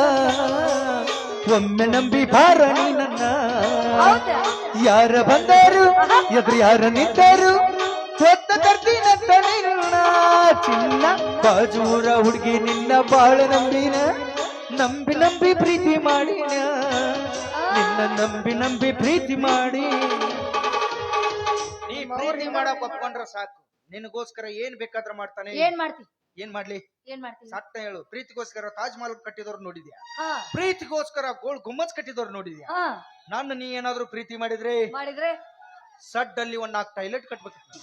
ಒಮ್ಮೆ ನಂಬಿ ಬಾರಣಿ ನನ್ನ. ಹೌದಾ? ಯಾರ ಬಂದರು ಎದುರು ಯಾರ ನಿಂತರು ಹೊತ್ತ ತರ್ತೀನಂತ ನಿನ್ನ ಚಿನ್ನ ಬಾಜೂರ ಹುಡುಗಿ ನಿನ್ನ ಬಾಳ ನಂಬಿನ. ನಂಬಿ ನಂಬಿ ಪ್ರೀತಿ ಮಾಡಿನ. ನಿನ್ನ ನಂಬಿ ನಂಬಿ ಪ್ರೀತಿ ಮಾಡಿ. ನೀ ಪ್ರೀತಿ ಮಾಡಕ್ ಒಪ್ಕೊಂಡ್ರ ಸಾಕು. ನಿನಗೋಸ್ಕರ ಏನ್ ಬೇಕಾದ್ರೂ ಮಾಡ್ತಾನೆ. ಏನ್ ಮಾಡ್ತಿ? ಏನ್ ಮಾಡ್ಲಿ? ಏನ್ ಮಾಡ್ತೀನಿ ಸತ್ತ ಹೇಳು. ಪ್ರೀತಿಗೋಸ್ಕರ ತಾಜ್ ಮಹಲ್ ಕಟ್ಟಿದವ್ರು ನೋಡಿದ್ಯಾ? ಹಾ. ಪ್ರೀತಿಗೋಸ್ಕರ ಗೋಲ್ ಗುಮ್ಮಚ್ ಕಟ್ಟಿದವ್ರು ನೋಡಿದ್ಯಾ? ಹಾ. ನಾನು ನೀ ಏನಾದ್ರೂ ಪ್ರೀತಿ ಮಾಡಿದ್ರೆ? ಮಾಡಿದ್ರೆ? ಸಡ್ ಅಲ್ಲಿ ಒಂದ್ ನಾಲ್ಕು ಟೈಲೆಟ್ ಕಟ್ಬೇಕಿತ್ತು.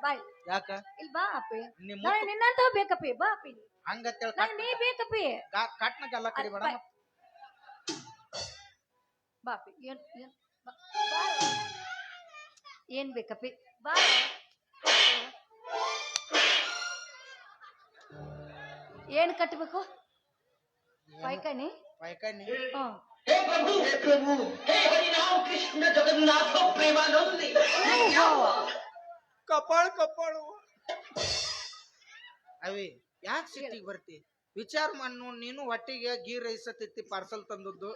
ಬಾಯ್. ಯಾಕ? ಇಲ್ಲಿ ಬಾ ಅಪ್ಪಿ. ನಿನ್ನಂತ ಬೇಕಪ್ಪಿ. ಬಾ ಅಪ್ಪಿ. ನೀ ಬೇಕಪ್ಪಿ. ಕಟ್ನಾಗ ಎಲ್ಲ ಕಡಿಬೇಡ ಬಾಯ್. ಬಾ ಅಪ್ಪಿ ಏನ್ ಏನ್ ಬಾ. ಬಾ. ಏನ್ ಬೇಕಪ್ಪಿ ಬಾ ಏನ್ ಕಟ್ಟಬೇಕು ಪೈಕಾನಿ ಪೈಕಾನಿ ಹ್ಮ್ हे प्रभु हे प्रभु हे हरिनाम कृष्ण जगन्नाथ प्रेमानंद ಕಪಾಳ ಕಪಾಳ ಅವಿ ಯಾಕೆ ಸಿಟ್ಟಿಗೆ ಬರ್ತಿ ವಿಚಾರ ಮಾಡು ನೀನು ಹೊಟ್ಟಿಗೆ ಗೀ ರೈಸ್ ತಿತ್ತಿ ಪಾರ್ಸಲ್ ತಂದದ್ದು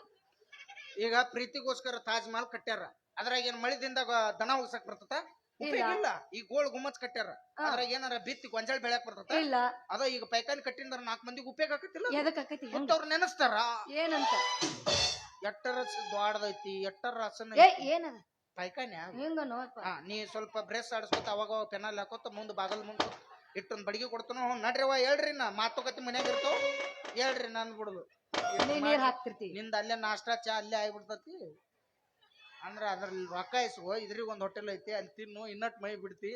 ಈಗ ಪ್ರೀತಿಗೋಸ್ಕರ ತಾಜ್ ಮಹಲ್ ಕಟ್ಟ್ಯಾರ. ಅದ್ರಾಗ ಏನ್ ಮಳಿದಿಂದ ದನ ಹೋಗ್ಸಕ್ ಬರ್ತದ? ಉಪಯೋಗ ಇಲ್ಲ. ಈ ಗೋಳ್ ಗುಮ್ಮಚ್ ಕಟ್ಟ್ಯಾರ. ಅದ್ರಾಗ ಏನಾರ ಬಿತ್ತಿ ಗೊಂಜಾಳ ಬೆಳ್ಯಾಕ್ ಬರ್ತದ? ಇಲ್ಲ. ಅದ ಈಗ ಪೈಕಾನಿ ಕಟ್ಟಿಂದ್ರ ನಾಲ್ಕು ಮಂದಿಗೆ ಉಪಯೋಗ ಆಕತಿಲ್ಲ ಎದಕ್ ಆಕೈತಿ ಹೆಂಗ? ಅವ್ರು ನೆನಸ್ತಾರ? ಏನಂತ? ಎಟ್ಟರ ದ್ವಾಡದೈತಿ ಎಟ್ಟರ ಹಸನ ಏನದ ಹಾ ನೀ ಸ್ವಲ್ಪ ಬ್ರೆಸ್ ಆಡಿಸ್ಕೊತ ಅವಾಗ ಪೆನಲ್ ಹಾಕೋತ ಮುಂದ್ ಬಾಗಲ್ ಮುಂದ್ ಇಟ್ಟೊಂದ್ ಬಡಿಗೆ ಕೊಡ್ತಾನೋ? ನಡ್ರಿ ನಡ್ರಿವ ಹೇಳ್ರಿ ನಾ. ಮಾತುಕತೆ ಮನ್ಯಾಗ ಇರ್ತಾವ ಹೇಳ್ರಿ ನನ್ ಬಿಡುದು. ನೀ ನೀರ್ ಹಾಕ್ತಿರ್ತಿ. ನಿಂದ ಅಲ್ಲೇ ನಾಷ್ಟಾ ಚಾ ಅಲ್ಲೇ ಆಗ್ಬಿಡ್ತತಿ. ಅಂದ್ರ ಅದ್ರಲ್ಲಿ ರೊಕ್ಕ ಇಸ್ಕೋ ಇದ್ರಿಗೆ ಒಂದ್ ಹೋಟೆಲ್ ಐತಿ ಅಲ್ಲಿ ತಿನ್ನು ಇನ್ನಟ್ ಮೈ ಬಿಡ್ತಿ.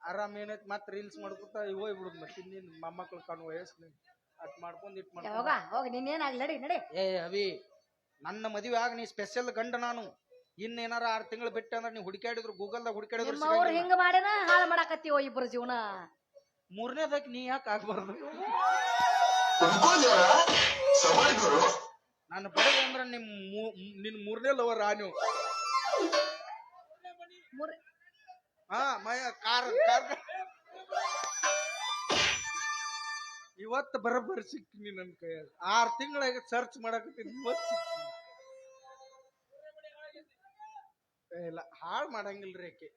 ಆರಾಮ್ ಏನೈತಿ ಮತ್ತೆ ರೀಲ್ಸ್ ಮಾಡ್ಕೊತ ಹೋಗ್ಬಿಡುದು ಮತ್ತೆ ನಿನ್ ಮೊಮ್ಮಕ್ಳು ಕಾಣುವ ವಯಸ್ಸು ಅಟ್ ಮಾಡ್ಕೊಂಡ್ ಇಟ್ ಮಾಡ್ಕೊಂಡ್ ಹೋಗ ನೀನೇನಾಗ್ಲಿ ನಡಿ ನಡಿ. ಏ ಅವಿ ನನ್ನ ಮದುವೆ ಆಗ ನೀ ಸ್ಪೆಷಲ್ ಗಂಡ ನಾನು. ಇನ್ನೇನಾರ ಆರ್ ತಿಂಗಳು ಬಿಟ್ಟೆ ಅಂದ್ರೆ ನೀ ಹುಡುಕಾಡಿದ್ರು ಗೂಗಲ್ದಾಗ ಹುಡುಕಾಡಿದ್ರು ನಿಮ್ಮ ಅವ್ರು ಹಿಂಗ ಮಾಡ್ಯಾನ? ಹಾಳು ಮಾಡಾಕತ್ತೀವೋ ಇಬ್ರು ಜೀವನ? ಮೂರನೇದಕ್ಕೆ ನೀ ಯಾಕೆ ಆಗ್ಬಾರ್ದು? ಕುಡ್ಕೋ ಜರ ಗುರು ನಾನು ಬರೋದು ಅಂದ್ರೆ ನಿಮ್ ಮೂ- ನಿನ್ ಮೂರನೇ ಲವರ್ ಆ ನೀವು? ಹಾ ಮಯ ಕಾರ್ ಕಾರ್. ಇವತ್ತು ಬರೋಬ್ಬರಿ ಸಿಕ್ಕಿನಿ ನನ್ನ ಕೈಯಲ್ಲಿ. ಆರು ತಿಂಗಳಾಗ ಸರ್ಚ್ ಮಾಡಕತ್ತೀನಿ ಇವತ್ತು ಇಲ್ಲ ಹಾಳು ಮಾಡಂಗಿಲ್ರಿ ಆಕೆ.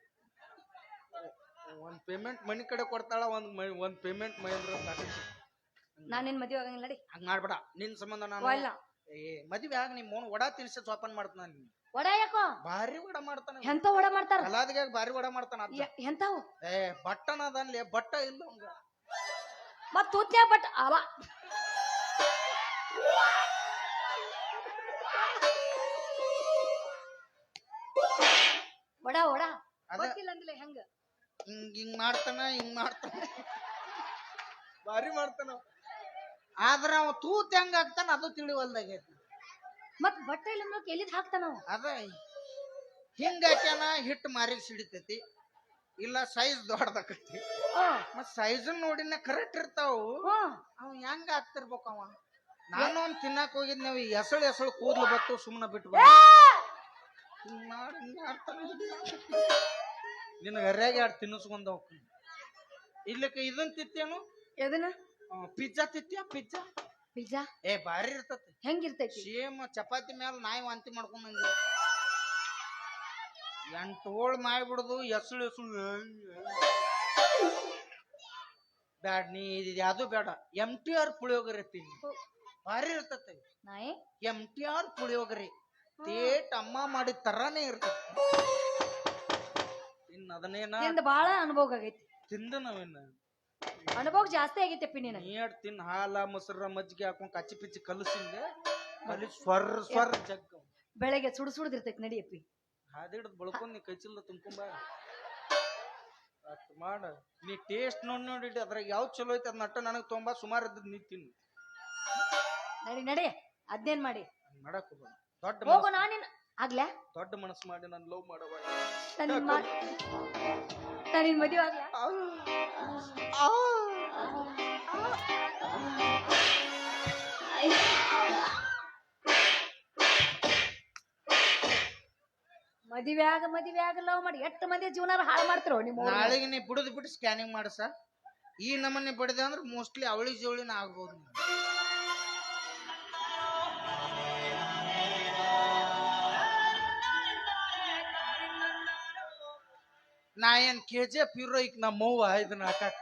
ಒಂದು ಪೇಮೆಂಟ್ ಮನಿ ಕಡೆ ಕೊಡ್ತಾಳ ಒಂದು ಮೈ ಒಂದು ಪೇಮೆಂಟ್ ಮಹೇಂದ್ರ ಸಾಕು ನಾನ್ ನಿನ್ ಮದ್ವೆ ಆಗಂಗಿಲ್ಲ ನಡಿ. ಹಂಗ ಮಾಡ್ಬೇಡ. ನಿನ್ ಸಂಬಂಧ ನಾನು ಹೋಯ್ಲ ಏ ಮದ್ವೆ ಆಗ ನಿಮ್ ಮೋನ್ ವಡಾ ತಿನ್ಸ ಜೋಪಾನ ಮಾಡ್ತಾನ ನೀನ್ ಒಡ ಯಾಕೋ? ಭಾರಿ ವಡ ಮಾಡ್ತಾನ. ಎಂತ ಒಡ ಮಾಡ್ತಾರ? ಕಲಾದಿಗೆ ಭಾರಿ ವಡ ಮಾಡ್ತಾನ. ಎ- ಎಂತಾವು? ಏ ಬಟ್ಟನ ಅದನ್ಲಿ ಬಟ್ಟ ಇಲ್ಲ ಅವಂಗ. ಮತ್ ತೂತ್ನ್ಯಾ ಬಟ್ ಅವ. ಒಡ ಒಡ ಅದ ಗೊತ್ತಿಲ್ಲ ಅಂದಿಲ್ಲ ಹೆಂಗ? ಹಿಂಗ್ ಹಿಂಗ್ ಮಾಡ್ತಾನ ಹಿಂಗ್ ಮಾಡ್ತಾನ. ಭಾರಿ ಮಾಡ್ತಾನ ಆದ್ರ ಅವ ತೂತ್ ಹೆಂಗ ಆಗ್ತಾನ ಅದು ತಿಳಿವಲ್ದಾಗೈತಿ. ಮತ್ ಬಟ್ಟೆ ಇಲ್ಲ ಎಲ್ಲಿದ್ ಹಾಕ್ತಾನ ಅವ? ಅದ ಹಿಂಗ ಹಾಕ್ಯಾನ ಹಿಟ್ಟು ಮಾರಿಗೆ ಸಿಡಿತೈತಿ. ಇಲ್ಲ ಸೈಜ್ ದೊಡ್ಡದಾಕತಿ. ಮತ್ ಸೈಜ್ ನೋಡಿನ ಕರೆಕ್ಟ್ ಇರ್ತಾವು. ಅವ್ ಹೆಂಗ ಆಗ್ತಿರ್ಬೇಕು ಅವ? ನಾನು ಒಂದ್ ತಿನ್ನಾಕ್ ಹೋಗಿದ್ ನಾವು ಎಸಳು ಎಸಳು ಕೂದ್ಲು ಬತ್ತು ಸುಮ್ಮನೆ ಬಿಟ್ಟು ಬಂದೆ. ನಿನಗೆ ಹರ್ಯಾಗ ಎರಡು ತಿನ್ನಿಸ್ಕೊಂಡವ್ ಇಲ್ಲಕ್ಕೆ ಇದನ್ ತಿತ್ತೇನು ಎದನ್ನ? ಪಿಜ್ಜಾ ತಿತ್ತೀಯ ಪಿಜ್ಜಾ? ಪಿಜ್ಜಾ? ಏ ಭಾರಿ ಇರ್ತತಿ. ಹೆಂಗಿರ್ತೈತಿ? ಸೇಮ್ ಚಪಾತಿ ಮೇಲೆ ನಾಯಿ ವಾಂತಿ ಮಾಡ್ಕೊಂಡ್ ಎಂಟೋಳ್ ಮಾಡ್ಬಿಡುದು ಎಸಳು ಎಸಳು ಬ್ಯಾಡ ನೀ ಇದು ಯಾವುದು ಬೇಡ ಎಂ ಟಿ ಆರ್ ಪುಳಿಯೋಗರೆ ತಿನ್ನಿ. ಭಾರಿ ಇರ್ತತಿ. ನಾಯಿ? M T R puliyogare. ತೇಟ್ ಅಮ್ಮ ಮಾಡಿದ ತರಾನೇ ಇರ್ತತಿ. ಇನ್ನು ಅದನ್ನೇನ? ಬಾಳ ಅನುಭವ ಆಗೈತಿ. ತಿಂದ ನಾವಿನ್ನ. ಅನುಭವ ಜಾಸ್ತಿ ಆಗೈತೆ ನೀನು ನೀಡ್ ತಿನ್ ಹಾಲ ಮೊಸರ ಮಜ್ಜಿಗೆ ಹಾಕೊಂಡ್ ಕಚ್ಚಿ ಪಿಚ್ಚಿ ಕಲಸಿಂದೆ ಅಲ್ಲಿ ಸ್ವರ್ ಸ್ವರ್ ಜಗ್ಗ. ಬೆಳಗ್ಗೆ ಸುಡು ಸುಡ್ದಿರ್ತೈತಿ ನಡಿಯಪ್ಪಿ ಹಾದಿಡ್ದು ಬಳ್ಕೊಂಡ್ ನೀ ಕೈಚಿಲ್ಲ ತುಂಬ್ಕೊಂಬ ಅಷ್ಟ್ ಮಾಡ. ನೀ ಟೇಸ್ಟ್ ನೋಡಿ ನೋಡಿ ಅದ್ರಾಗ ಯಾವ್ದು ಚಲೋ ಐತಿ ಅದ್ ನಟ್ಟ ನನಗೆ ತುಂಬಾ ಸುಮಾರು ಇದ್ದದ್ ನೀ ತಿನ್ನು. ನಡಿ ನಡಿ ಅದ್ನೇನ್ ಮಾಡಿ? ಹಂಗ್ ಮಾಡಕ್ ಹೋಗ್ಬೇಡ. ದೊಡ್ಡ ಹೋಗು ಮನಸ್ಸು- ನಾನಿನ್ ಆಗ್ಲಾ? ದೊಡ್ಡ ಮನಸ್ಸು ಮಾಡಿ ನಾನು ಲವ್ ಮಾಡವ ನಾನು ನಿನ್ ಮದುವೆ ಆಗ್ಲಾ? ಮದುವೆ ಆಗ ಮದುವೆ ಆಗ ಲವ್ ಮಾಡಿ. ಎಷ್ಟು ಮಂದಿ ಜೀವನ ಹಾಳು ಮಾಡ್ತಿರೋ ನಿಮ್ಮ? ನಾಳೆಗೆ ನೀ ಬಿಡದ್ ಬಿಟ್ಟು ಸ್ಕ್ಯಾನಿಂಗ್ ಮಾಡಸ ಈ ನಮ್ಮನೆ ಬಡಿದೆ ಅಂದ್ರೆ ಮೋಸ್ಟ್ಲಿ ಅವಳಿ ಜೋಳಿನ ಆಗ್ಬೋದು ನಾ ಏನ್ ಕೆ ಜಿ ಎಫ್ ಈಗ ನಮ್ಮ ಅವ್ವ ಇದನ್ನ ಹಾಕಾಕ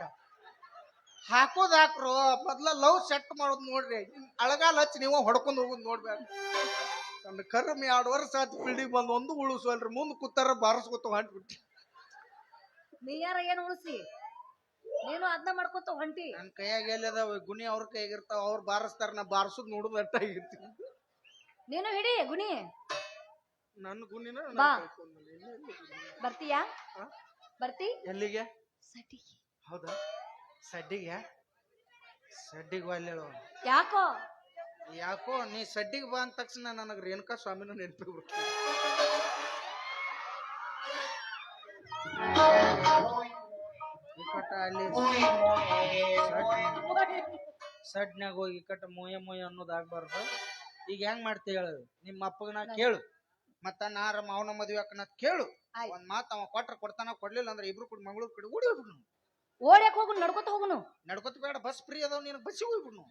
ಹಾಕೋದ್ ಹಾಕ್ರು ಮೊದ್ಲ ಲವ್ ಸೆಟ್ ಮಾಡೋದ್ ನೋಡ್ರಿ. ಅಳಗಾಲ ಹಚ್ಚಿ ನೀವು ಹೊಡ್ಕೊಂಡ್ ಹೋಗೋದ್ ನೋಡ್ಬೇಕು ನನ್ನ ಕರ್ಮ ಎರಡು ವರ್ಷ ಆಯ್ತು ಬಿಲ್ಡಿಂಗ್ ಬಂದು ಒಂದು ಉಳಿಸಲ್ರಿ ಮುಂದೆ ಕೂತಾರ ಬಾರಿಸ್ಕೊತ ಹೊಂಟ್ಬಿಟ್ಟು. ನೀ ಯಾರ ಏನ್ ಉಳಿಸಿ? ನೀನು ಅದ್ನ ಮಾಡ್ಕೊತ ಹೊಂಟಿ. ನನ್ನ ಕೈಯಾಗ ಎಲ್ಲಿದಾವ ಗುಣಿ ಅವ್ರ ಕೈಯಾಗಿರ್ತಾವ ಅವ್ರು ಬಾರಿಸ್ತಾರ ನಾ ಬಾರಿಸೋದ್ ನೋಡುದು ಅಟ್ಟ ಆಗಿರ್ತೀನಿ ನೀನು ಹಿಡಿ ಗುಣಿ. ನನ್ನ ಗುಣಿನ ಬಾ. ಬರ್ತೀಯಾ? ಬರ್ತಿ? ಎಲ್ಲಿಗೆ? ಸಟಿ ಹೌದಾ? ಸಡ್ಡಿಗೆ? ಸಡ್ಡಿಗೆ ಅಲ್ಲೇಳು ಯಾಕೋ? ಯಾಕೋ? ನೀ ಸಡ್ಡಿಗೆ ಬಾ ಅಂದ ತಕ್ಷಣ ನನಗೆ ರೇಣುಕಾ ಸ್ವಾಮಿನ ನೆನಪಿ ಇಕಟ ಅಲ್ಲಿ ಸಡ್ನ್ಯಾಗ ಹೋಗಿ ಕಟ್ಟ ಮೋಯ ಮೊಯ ಅನ್ನೋದಾಗಬಾರ್ದು ಈಗ ಹೆಂಗ್ ಮಾಡ್ತಿ ಹೇಳು? ನಿಮ್ಮ ಅಪ್ಪಗ ನಾ ಕೇಳು. ಮತ್ತ ನಾರ ಮಾವನ ಮದ್ವೆ ಅಕ್ಕನ ಕೇಳು. ಆಯ್ತ್. ಒಂದ್ ಮಾತ್ ಅವ ಕೊಟ್ರ ಕೊಡ್ತಾನ ಕೊಡ್ಲಿಲ್ಲ ಅಂದ್ರೆ ಇಬ್ರು ಕೂಡ ಮಂಗಳೂರು ಕಡೆ ಓಡಿ ಹೋಗ್ಬಿಡ್ನು ಓಡ್ಯಾಕ ಹೋಗು ನಡ್ಕೊತ ಹೋಗುನು ನಡ್ಕೊತ ಬೇಡ ಬಸ್ ಫ್ರೀ ಅದಾವ ನೀನು ಬಸ್ಸಿಗೆ ಹೋಗ್ಬಿಡ್ನು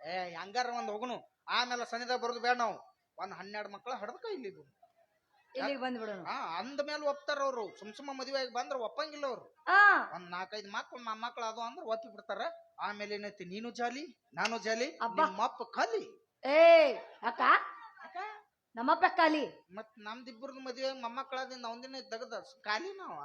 ಏ ಹಂಗಾರ ಒಂದ್ ಹೋಗುನು. ಆಮೇಲೆ ಸನಿದಾಗ ಬರೋದು ಬೇಡ ನಾವು. ಒಂದ್ ಹನ್ನೆರಡ್ ಮಕ್ಕಳ ಹಡ್ದಕ ಇಲ್ಲಿ ಬಿಡು. ಇಲ್ಲಿಗೆ ಬಂದ್ಬಿಡೋನು ಹಾ ಅಂದ ಮೇಲೆ ಒಪ್ತಾರ ಅವ್ರು. ಸುಮ್ ಸುಮ್ಮ ಮದುವೆ ಆಗಿ ಬಂದ್ರ ಒಪ್ಪಂಗಿಲ್ಲ ಅವ್ರು. ಆ. ಒಂದ್ ನಾಲ್ಕೈದು ಮಕ್ಳು ಮೊಮ್ಮಕ್ಳು ಅದು ಅಂದ್ರೆ ಒತ್ತಿ ಬಿಡ್ತಾರ. ಆಮೇಲೆ ಏನೈತಿ ನೀನು ಜಾಲಿ ನಾನು ಜಾಲಿ ಮಪ್ಪ ನಿಮ್ಮ ಅಪ್ಪ ಖಾಲಿ ಏ ಅಕ್ಕ. ನಮ್ಮಪ್ಪ ಖಾಲಿ. ಮತ್ ನಮ್ದಿಬ್ಬರದು ಮದ್ವೆ ಮೊಮ್ಮಕ್ಕಳದಿಂದ ಒಂದಿನ ತಗದ ಖಾಲಿ ನಾವ?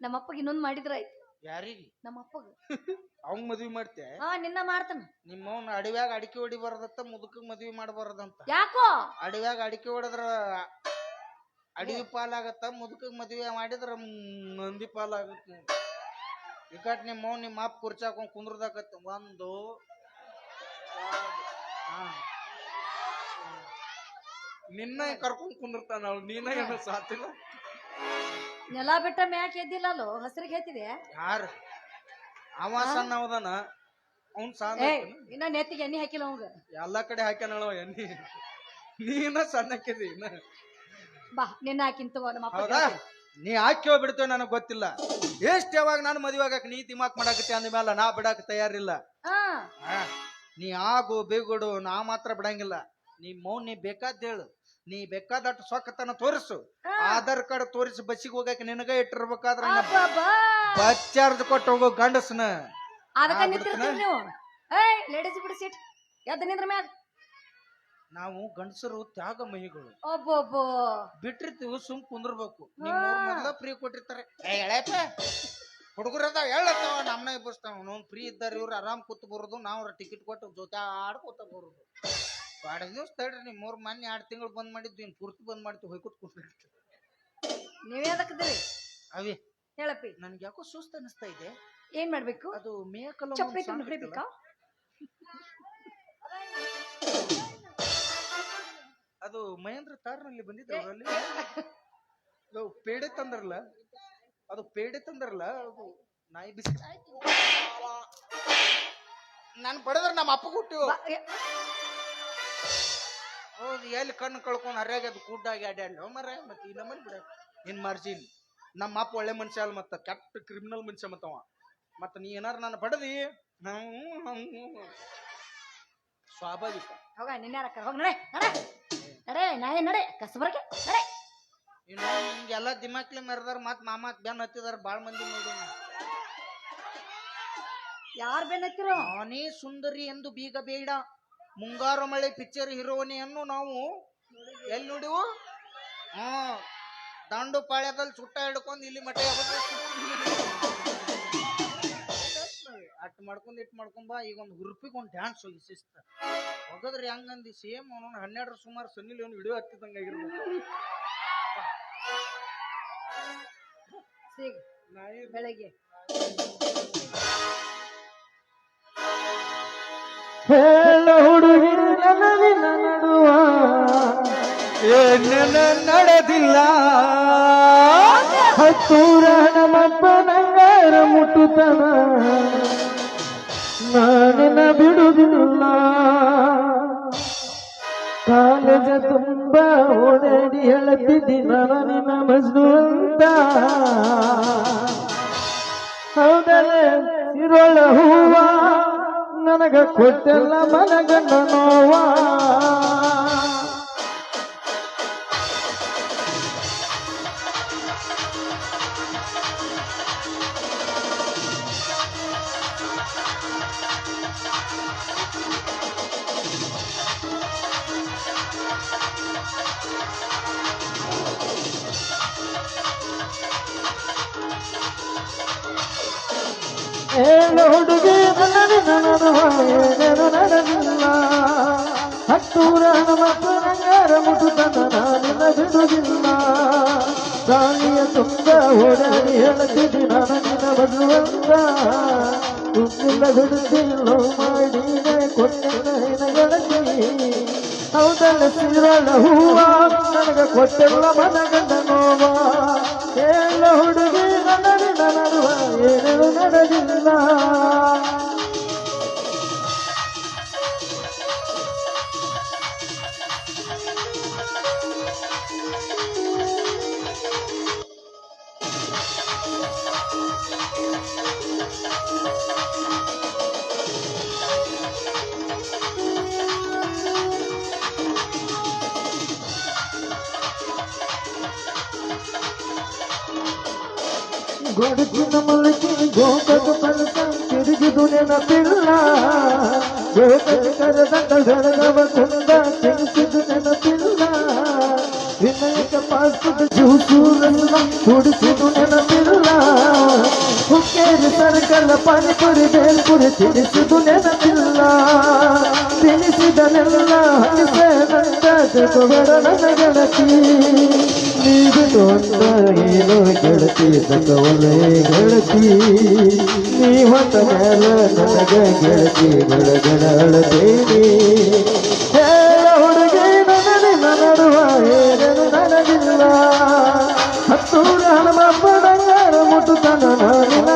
ನಮ್ಮಪ್ಪಗೆ ಇನ್ನೊಂದ್ ಮಾಡಿದ್ರ ಆಯ್ತು. ಯಾರಿಗೆ? ನಮ್ಮಪ್ಪಗ ಅವಂಗ್ ಮದ್ವಿ ಮಾಡ್ತೇ ಹಾ ನಿನ್ನ ಮಾಡ್ತಾನ. ನಿಮ್ಮವ್ನ ಅಡವ್ಯಾಗ ಅಡಿಕೆ ಹೊಡಿಬಾರ್ದತ್ತ ಮುದುಕಗ್ ಮದ್ವಿ ಮಾಡಬಾರದಂತ. ಯಾಕೋ? ಅಡವ್ಯಾಗ ಅಡಿಕೆ ಹೊಡೆದ್ರ ಅಡವಿ ಪಾಲಾಗತ್ತ ಮುದುಕಗ್ ಮದ್ವೆ ಮಾಡಿದ್ರ ನಂದಿ ಮಂದಿ ಪಾಲಾಗತ್ತ. ಇಕಟ್ ನಿಮ್ಮ ನಿಮ್ಮ ಅಪ್ಪ ಕುರ್ಚಾಕೊಂಡ್ ಕುಂದ್ರದಾಕತ್ತ. ಒಂದು ಹಾ. ನಿನ್ನ ಕರ್ಕೊಂಡ್ ಕುಂದಿರ್ತಾನ ಅವ್ಳು ನೀನ ಏನೋ ಸಾತಿಲ್ಲ ನೆಲ ಬಿಟ್ಟ ಮ್ಯಾಕ್ ಎದ್ದಿಲ್ಲ ಅಲ್ಲೋ ಹಸಿರಿಗೆ ಹೇಳ್ತಿದೆ ಯಾರು? ಅವ ಸಣ್ಣ ಅವದಾನ? ಅವ್ನ್ ಸಾಧ ಇನ್ನ ನೆತ್ತಿಗೆ ಎಣ್ಣೆ ಹಾಕಿಲ್ಲ ಅವಂಗ. ಎಲ್ಲಾ ಕಡೆ ಹಾಕ್ಯಾನಳ ಎಣ್ಣೆ. ನೀನ ಸಣ್ಣಕ್ಕಿದಿ ಇನ್ನ. ಬಾ ನಿನ್ನ ಹಾಕಿನ್ ತಗೋ ನಮ್ಮ ಅಪ್ಪ ಹೌದಾ? ನೀ ಹಾಕ್ಯೋ ಬಿಡ್ತೇವೆ ನನಗ್ ಗೊತ್ತಿಲ್ಲ. ಎಷ್ಟ್ ಯಾವಾಗ ನಾನು ಮದುವೆ ಆಗಕ್ ನೀ ತಿಮಾಕ್ ಮಾಡಾಕತ್ತೆ ಅಂದ ಮೇಲೆ ನಾ ಬಿಡಾಕ ತಯಾರಿಲ್ಲ. ಹಾ. ನೀ ಆಗು ಬಿಗುಡು ನಾ ಮಾತ್ರ ಬಿಡಂಗಿಲ್ಲ. ನೀ ಮೌನ್ ನೀ ಬೇಕಾದ್ ಹೇಳು. ನೀ ಬೇಕಾದಷ್ಟು ಸೊಕ್ಕತನ ತೋರಿಸು. ಹಾ. ಆಧಾರ್ ಕಾರ್ಡ್ ತೋರಿಸಿ ಬಸ್ಸಿಗೆ ಹೋಗಕ್ ನಿನಗ ಇಟ್ಟಿರ್ಬೇಕಾದ್ರ ಅಬ್ಬಬ್ಬಾ. ಬಸ್ ಚಾರ್ಜ್ ಕೊಟ್ಟು ಹೋಗೋ ಗಂಡಸ್ನ. ಅದಕ್ಕ ನಾ ನಿಂತಿರ್ತೀರಿ ಬಿಡ್ತೀನ? ನೀವು. ಏಯ್ ಲೇಡೀಸ್ ಬಿಡಿ ಸೀಟ್ ಎದ್ದ ನಿಂದ್ರ ಮ್ಯಾಗ. ನಾವು ಗಂಡಸರು ತ್ಯಾಗ ಮಹಿಗಳು. ಒಬ್ಬೊಬ್ಬೋ ಬಿಟ್ಟಿರ್ತೀವಿ ಸುಮ್ ಕುಂದ್ರಬೇಕು. ನಿಮ್ಮ ಮೊದ್ಲ ಫ್ರೀ ಕೊಟ್ಟಿರ್ತಾರೆ. ಏ ಹುಡುಗರು ಅದಾವ ಹೇಳತ್ತಾವ ನಮ್ಮನ್ನ ಎಬ್ಬಸ್ತಾವ ನಾವು ಫ್ರೀ ಇದ್ದಾರೆ ಇವ್ರು ಆರಾಮ್ ಕೂತ್ ಬರೋದು. ನಾವು ಟಿಕೆಟ್ ಕೊಟ್ಟು ಜೊತೆ ಆಡ್ಕೋತ ಬರೋದು. ಎರಡು ದಿವಸ ತಡ್ರಿ ನೀವು ಮೂರ್ ಮೊನ್ನೆ ಎರಡು ತಿಂಗಳು ಬಂದ್ ಮಾಡಿದ್ದು ಇನ್ ಪೂರ್ತಿ ಬಂದ್ ಮಾಡ್ತೀವಿ ಹೊಯ್ಕೊತ್ ಕುಂತಿರ್ತೀವಿ ನೀವೇ ಅದಕ್ಕದಿರಿ ಅವಿ ಹೇಳಪ್ಪಿ. ನನ್ಗೆ ಯಾಕೋ ಸುಸ್ತ ಅನಿಸ್ತಾ ಇದೆ. ಏನ್ ಮಾಡ್ಬೇಕು? ಅದು ಮೇಕಲ ಹೊಡಿಬೇಕಾ ಅದು ಮಹೇಂದ್ರ ತಾರ್ನಲ್ಲಿ ಬಂದಿದ್ರು ಅಲ್ಲಿ? ಪೇಡೆ ತಂದ್ರಲ್ಲ ಅದು ಪೇಡೆ ತಂದ್ರಲ್ಲ ಅದು ನಾಯಿ ಬಿಸಿ ನಾನು ಬಡದ್ರ ನಮ್ಮ ಅಪ್ಪ ಏ, ಹೌದು ಎಲ್ಲಿ ಕಣ್ಣು ಕಳ್ಕೊಂಡು ಹರ್ಯಾಗ ಅದು ಗುಡ್ಡಾಗಿ ಅಡ್ಯಾಡ್ಲು ಮರ ಮತ್ತೆ ಈ ನಮ್ಮಲ್ಲಿ ಬಿಡ. ನಿನ್ ಮಾರ್ಜಿನ್ ನಮ್ಮ ಅಪ್ಪ ಒಳ್ಳೆ ಮನುಷ್ಯ ಅಲ್ಲ ಮತ್ತ ಕೆಟ್ಟ ಕ್ರಿಮಿನಲ್ ಮನುಷ್ಯ ಮತ್ತವ ಮತ್ತ ನೀ ಏನಾರ ನಾನು ಬಡದಿ. ಸ್ವಾಭಾವಿಕ. ಹೋಗ ನಿನ್ಯಾರ ಹೋಗ ನಡೆ ನಡೆ. ನಾಯಿ ನಡೆ ಕಸಬರ್ಗೆ ನಡೆ. ಇನ್ನು ದಿಮಾಕ್ಲೆ ಮೆರೆದಾರ ಮತ್ ಮಾಮಾತ್ ಬೆನ್ ಹತ್ತಿದಾರ ಬಾಳ್ ಮಂದಿ ನೋಡಿ ಯಾರ್ ಬೆನ್ನತ್ತಿರೋ ಅವನೇ ಸುಂದರಿ ಎಂದು ಬೀಗ ಬೇಡ. ಮುಂಗಾರು ಮಳೆ ಪಿಕ್ಚರ್ ಹೀರೋನಿಯನ್ನು ನಾವು ಎಲ್ಲಿ ನೋಡಿವು ಹಾ ದಾಂಡು ಪಾಳ್ಯದಲ್ಲಿ ಸುಟ್ಟ ಹಿಡ್ಕೊಂಡು ಇಲ್ಲಿ ಮಠ ಅಟ್ ಮಾಡ್ಕೊಂಡು ಇಟ್ ಮಾಡ್ಕೊಂಡ್ ಬಾ, ಈಗ ಒಂದು ಹುರುಪಿಗೆ ಒಂದು ಡ್ಯಾನ್ಸ್ ಹೋಗಿ ಶಿಸ್ತ ಹೋಗದ್ರಿ ಹಂಗಂದಿ, ಸೇಮ್ ಅವನು ಹನ್ನೆರಡರ ಸುಮಾರು ಸನ್ನಿಲಿ ಒಂದು ವಿಡಿಯೋ ಹತ್ತಿದಂಗೆ ಆಗಿರ್ಬೋದು ಬೆಳಗ್ಗೆ. ಹೇಳ ಹುಡುಗಿ ನನವಿನ ನಡುವ ಏನ ನಡೆದಿಲ್ಲ. ಹತ್ತೂರ ನಮ್ಮಪ್ಪ ನಂಗಾರ ಮುಟ್ಟುತನ. ನಾನಿನ ಬಿಡುವುದಿಲ್ಲ ಕಾಲೇಜ ತುಂಬ ಓಡಾಡಿ ಹೇಳುತ್ತಿದ್ದಿ ನಾನು ನಿನ್ನ ಮಜ್ನು ಅಂತ. ಹೌದಲ್ಲ ಇರೋಳ ಹೂವ. ನನಗ ಕೊಟ್ಟೆಲ್ಲ ಮನಗಂಡ ನೋವ. ಏಳು ಹುಡುಗಿ ನನಗಿನ ನಡುವ ಏನೇನು ನಡೆದಿಲ್ಲ. ಹತ್ತೂರ ಮತ್ತು ನಂಗಾರ ಮುಟುತನ ನಾನಿನ ಬಿಡುವುದಿಲ್ಲ. ಗಾಳಿಯ ತುಂಬ ಓಡಾಡಿ ಹೇಳುತ್ತಿದ್ದಿ, ನಾನು ನಿನ್ನ ತುಂಬಿಲ್ಲ ಬಿಡುತ್ತಿಲ್ಲೋ ಮಾಡಿದೆ ಕೊಟ್ಟಿನ ಹೌದಲ್ಲ ಸಿರಳ ಹೂವ, ನನಗೆ ಕೊಟ್ಟಿಲ್ಲ ಮನಗಂಡ ನೋವ. ಹುಡುಗಿ నడగిల్లా మలికి గోకకు పలకం తిరిగి దునిన పిల్ల గోకకు కరదండ జరగవకుంద తిరిగి దునిన పిల్ల వినయక పాసుద జూసూరల్ల కుడిసి దునిన పిల్ల ಹುಕ್ಕೇರಿ ಸರ್ಕಲ ಪಾನಿಪುರಿ ಬೇಲ್ಪುರಿ ತಿನಿಸಿದು ನೆನಪಿಲ್ಲ ತಿನಿಸಿದನೆಲ್ಲ ಹನಿಸೆ ನಂತ ತೆಗೊಬೇಡ ನನ್ನ ಗೆಳತಿ ತಕ್ಕವನೇ ಗೆಳತಿ ನೀ ಹೊತ್ತ ಮೇಲೆ ನನಗ ಗೆಳತಿ ಬೆಳಗಡಳದೇನಿ ಹೇಳ ಹುಡುಗಿ ನನಗೆ ನಡುವ ಹೇಳಲು ನನಗಿಲ್ಲ ಹತ್ತೂರ ಹಣಮ ಬಡಂಗಾರ ಮುಟ್ಟುತ್ತಾನ ನಾನಿನ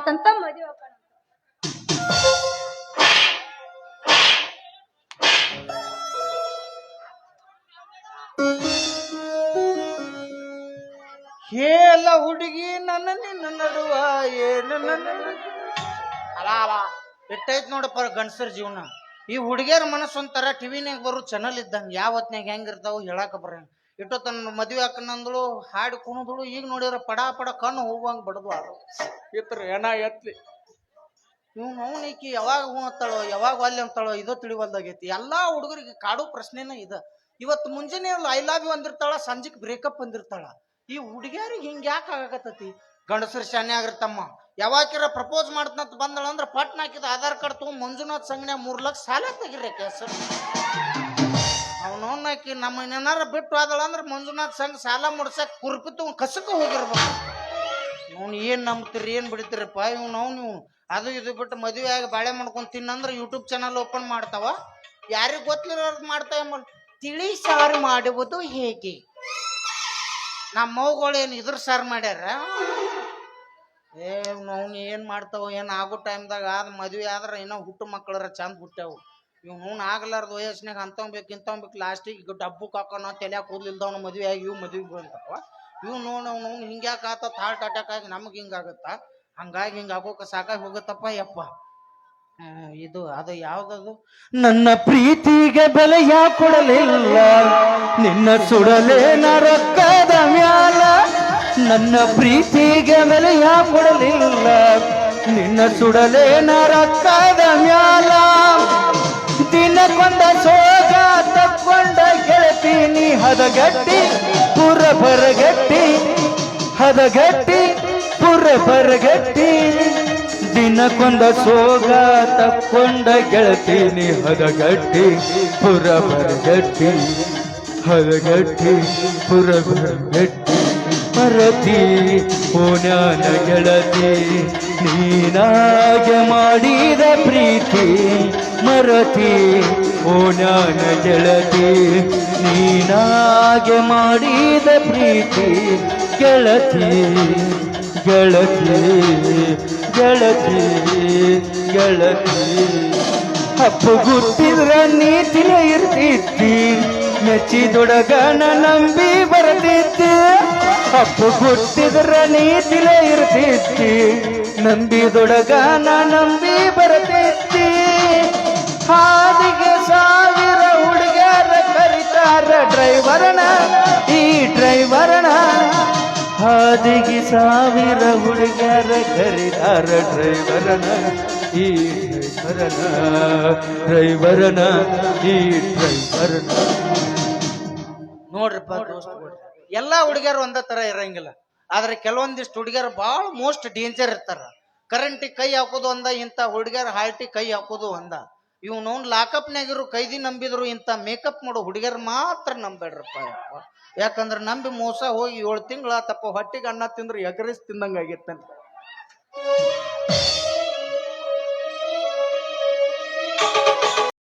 ಮಾಡ್ತಂತ ಮದುವೆ ಹಾಕಣ ಹೇಳ ಹುಡುಗಿ, ನನ್ನ ನಿನ್ನ ನಡುವ ಏನು ನನ್ನ ಎಟ್ಟೈತ್ ನೋಡಪ್ಪ ಗಂಡಸರ ಜೀವನ. ಈ ಹುಡುಗಿಯರ ಮನಸ್ಸು ಒಂಥರ ಟಿವಿನಾಗ ಬರೋ ಚಾನಲ್ ಇದ್ದಂಗೆ ಯಾವ ಹೊತ್ನ್ಯಾಗ ಹೆಂಗಿರ್ತಾವ ಹೇಳಾಕ ಬರಂಗ ಇಟ್ಟು ತನ್ನ ಮದುವೆ ಹಾಕನಂದಳು ಹಾಡು ಕುಣಿದಳು ಈಗ ನೋಡಿದ್ರೆ ಪಡ ಪಡ ಕಣ್ಣು ಹೋಗುವಂಗೆ ಬಡದು ಅದು ಇತ್ರ ಏನ ಎತ್ಲಿ. ಇವ್ನು ಅವ್ನು ಈಕಿ ಯಾವಾಗ ಹೂ ಅಂತಾಳೋ ಯಾವಾಗ ಅಲ್ಲಿ ಅಂತಾಳೋ ಇದು ತಿಳಿವಲ್ದಾಗೈತಿ. ಎಲ್ಲಾ ಹುಡುಗರಿಗೆ ಕಾಡು ಪ್ರಶ್ನೆನ ಇದ. ಇವತ್ತು ಮುಂಜಾನೆ ಐ ಲವ್ ಯು ಅಂದಿರ್ತಾಳ ಸಂಜೆಕ್ ಬ್ರೇಕಪ್ ಅಂದಿರ್ತಾಳ. ಈ ಹುಡುಗಿಯರಿಗೆ ಹಿಂಗೆ ಯಾಕೆ ಆಗಕತ್ತೈತಿ? ಗಂಡಸರು ಶಾನೆ ಆಗಿರ್ತಮ್ಮ. ಯಾವಾಕಿರ ಪ್ರಪೋಸ್ ಮಾಡ್ತಂತ ಬಂದಳ ಅಂದ್ರೆ ಪಟ್ನ ಹಾಕಿದ ಆಧಾರ್ ಕಾರ್ಡ್ ತಗೊಂಡ್ ಮಂಜುನಾಥ್ ಸಂಘನೆ ಮೂರು ಲಕ್ಷ ಸಾಲ ತೆಗಿರಿ ಕೇಸ. ಅವನವನ್ನಾಕಿ ನಮ್ಮ ಏನಾರ ಬಿಟ್ಟು ಆದಳ ಅಂದ್ರೆ ಮಂಜುನಾಥ್ ಸಂಘ ಸಾಲ ಮುಡ್ಸಕ್ ಕುರ್ಪಿ ಕಸಕ ಕಸಕ್ಕೆ ಹೋಗಿರ್ಬೇಕು. ಅವ್ನು ಏನ್ ನಂಬ್ತೀರಿ, ಏನ್ ಬಿಡ್ತೀರಪ್ಪ? ಇವ್ನು ಅವ್ನು ಇವ್ನು. ಅದು ಇದು ಬಿಟ್ಟು ಮದುವೆ ಆಗಿ ಬಾಳೆ ಮಾಡ್ಕೊಂಡು ತಿನ್ನಂದ್ರೆ ಯೂಟ್ಯೂಬ್ ಚಾನಲ್ ಓಪನ್ ಮಾಡ್ತಾವ. ಯಾರಿಗೆ ಗೊತ್ತಿರೋರ್ದು ಮಾಡ್ತಾವೆ ತಿಳಿ ಸಾರು ಮಾಡುವುದು ಹೇಗೆ? ನಮ್ಮ ಮೌಗಳು ಏನು ಇದ್ರ ಸಾರು ಮಾಡ್ಯಾರ? ಏ ಅವ್ನು ಏನು ಮಾಡ್ತಾವ, ಏನು ಆಗೋ ಟೈಮ್ದಾಗ ಆದ ಮದ್ವೆ ಆದ್ರೆ ಏನೋ ಹುಟ್ಟು ಮಕ್ಕಳರ ಚಂದ ಹುಟ್ಟ್ಯಾವು ಇವ್ ಅವ್ನು ಆಗ್ಲಾರ್ದ ವಯಸ್ಸಿನಾಗ ಅಂತವ್ ಬೇಕು ಇಂಥವ್ ಬೇಕು ಲಾಸ್ಟಿಗೆ ಡಬ್ಬು ಕಾಕೋನ ತಲೆಯಾಗ ಕೂದಲಿಲ್ದವನ ಮದ್ವೆ ಆಗಿ ಇವ್ ಮದ್ವೆ ಬಂತಾವ ಇವ್ ನೋಡ್ ಅವ್ನು ಅವ್ನು ಆತ? ಹಾರ್ಟ್ ಅಟ್ಯಾಕ್ ಆಗಿ ನಮಗ್ ಹಿಂಗಾಗತ್ತ ಹಂಗಾಗಿ ಹಿಂಗ ಆಗೋಕ ಸಾಕಾಗಿ ಹೋಗುತ್ತಪ್ಪ ಯಪ್ಪ. ಇದು ಅದು ಯಾವ್ದದು? ನನ್ನ ಪ್ರೀತಿಗೆ ಬೆಲೆ ಯಾಕೆ ಕೊಡಲಿಲ್ಲ? ನಿನ್ನ ಸುಡಲೇ ನರಕದ ಮ್ಯಾಲ ನನ್ನ ಪ್ರೀತಿಗೆ ಬೆಲೆಯ ಕೊಡಲಿಲ್ಲ? ನಿನ್ನ ಸುಡಲೇ ನರಕದ ಮ್ಯಾಲ ದಿನಕೊಂಡ ಸೋಗ, ತಕ್ಕೊಂಡ ಗೆಳತೀನಿ ಹದಗಟ್ಟಿ, ಪುರ ಬರಗಟ್ಟಿ, ಹದಗಟ್ಟಿ, ಪುರ ಬರಗಟ್ಟಿ. ದಿನಕೊಂದ ಸೋಗ, ತಕ್ಕೊಂಡ ಗೆಳತೀನಿ ಹದಗಟ್ಟಿ, ಪುರ ಬರಗಟ್ಟಿ. ಹದಗಟ್ಟಿ, ಪುರ ಬರಗಟ್ಟಿ. ಪರತಿ ಪುಣ್ಯಾನ ಗೆಳತಿ, ನೀನಾಗೆ ಮಾಡಿದ ಪ್ರೀತಿ. ಮರತಿ ಓಣ ಗೆಳತಿ, ನೀನಾಗೆ ಮಾಡಿದ ಪ್ರೀತಿ, ಗೆಳತಿ ಗೆಳತಿ ಗೆಳತಿ ಗೆಳತಿ. ಅಪ್ಪು ಗುತ್ತಿದ್ರ ನೀತಿನ ಇರ್ತಿದ್ದಿ ಮೆಚ್ಚಿದೊಡಗನ ನಂಬಿ ಬರ್ತಿದ್ದೆ. ಅಪ್ಪು ಗುಟ್ಟಿದ್ರ ನೀತಿನ ಇರ್ತಿದ್ದಿ ನಂಬಿದೊಡಗನ ನಂಬಿ ಬರ್ತಿದ್ದಿ. ಹಾದಿಗೆ ಸಾವಿರ ಹುಡುಗರ ಕರಿತಾರ ಡ್ರೈವರ್ನ ಈ ಡ್ರೈವರ್ನ ಹಾದಿಗೆ ಸಾವಿರ ಹುಡುಗರ ಕರಿತಾರ ಡ್ರೈವರ್ನ ಈ ಡ್ರೈವರ್ನ ಡ್ರೈವರ್ನ ಈ ಡ್ರೈವರ್ನ ನೋಡ್ರಿಪ್ಪ ಎಲ್ಲ ಹುಡುಗಿಯರು ಒಂದೇ ತರ ಇರಂಗಿಲ್ಲ. ಆದ್ರೆ ಕೆಲವೊಂದಿಷ್ಟು ಹುಡುಗಿಯರು ಭಾಳ ಮೋಸ್ಟ್ ಡೇಂಜರ್ ಇರ್ತಾರ. ಕರೆಂಟಿಗೆ ಕೈ ಹಾಕೋದು ಒಂದ ಇಂಥ ಹುಡುಗಿಯರ ಹಾರ್ಟಿಗೆ ಕೈ ಹಾಕೋದು ಒಂದ. ಇವನವ್ನು ಲಾಕಪ್ನಾಗಿರೋ ಕೈದಿ ನಂಬಿದ್ರು ಇಂಥ ಮೇಕಪ್ ಮಾಡೋ ಹುಡುಗಿಯರ್ ಮಾತ್ರ ನಂಬೇಡ್ರಪ್ಪ ಯಾಕಂದ್ರೆ ನಂಬಿ ಮೋಸ ಹೋಗಿ ಏಳು ತಿಂಗಳ ತಪ್ಪ ಹೊಟ್ಟಿಗೆ ಅನ್ನ ತಿಂದ್ರು ಎಗರಿಸ್ ತಿಂದಂಗ್ ಆಗಿತ್ತಂತ.